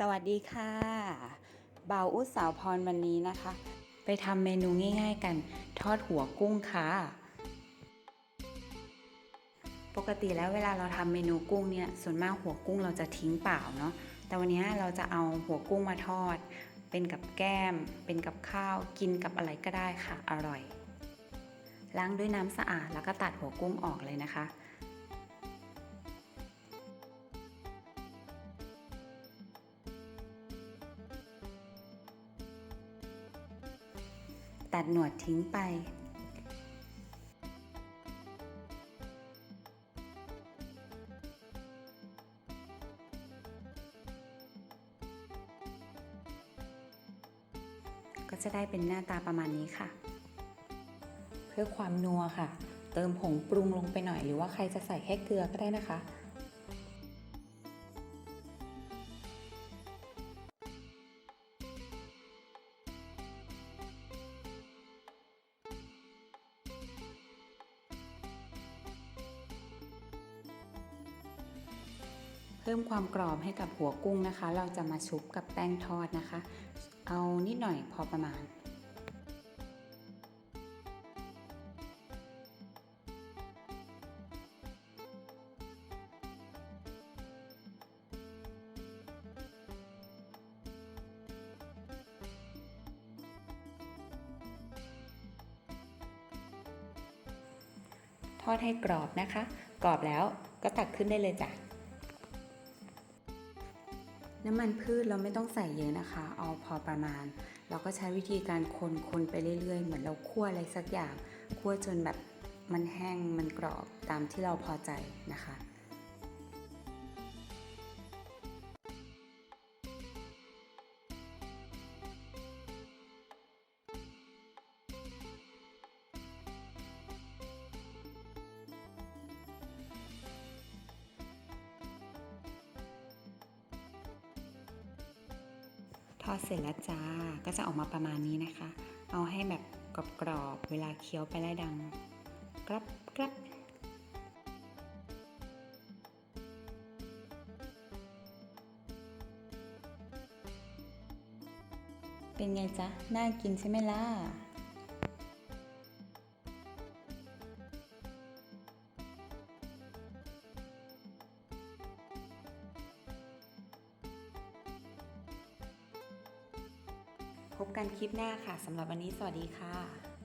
สวัสดีค่ะเบาอุตสาวพรวันนี้นะคะ ไปทำเมนูง่าย ๆ กัน ทอดหัวกุ้งค่ะ ปกติแล้วเวลาเราทำเมนูกุ้งเนี่ยส่วนมากหัวกุ้งเราจะทิ้งเปล่าเนาะแต่วันนี้เราจะเอาหัวกุ้งมาทอด เป็นกับแก้ม เป็นกับข้าว กินกับอะไรก็ได้ค่ะ อร่อย ล้างด้วยน้ำสะอาดแล้วก็ตัดหัวกุ้งออกเลยนะคะ ตัดหนวดทิ้งไป ก็จะได้เป็นหน้าตาประมาณนี้ค่ะ เพื่อความนัวค่ะ เติมผงปรุงลงไปหน่อยหรือว่าใครจะใส่แค่เกลือก็ได้นะคะ เพิ่มความกรอบให้กับหัวกุ้งนะคะ เราจะมาชุบกับแป้งทอดนะคะ เอานิดหน่อยพอประมาณ ทอดให้กรอบนะคะ กรอบแล้วก็ตักขึ้นได้เลยจ้ะ น้ำมันพืชเราไม่ต้องใส่เยอะนะคะ เอาพอประมาณ เราก็ใช้วิธีการคนคนไปเรื่อยๆ เหมือนเราคั่วอะไรสักอย่าง คั่วจนแบบมันแห้งมันกรอบตามที่เราพอใจนะคะ พอเสร็จแล้วจ้าก็จะออกมาประมาณนี้นะคะ เอาให้แบบกรอบๆเวลาเคี้ยวไปแล้วดังกรับกรับเป็นไงจ๊ะ น่ากินใช่ไหมล่ะ พบกันคลิปหน้าค่ะสำหรับวันนี้สวัสดีค่ะ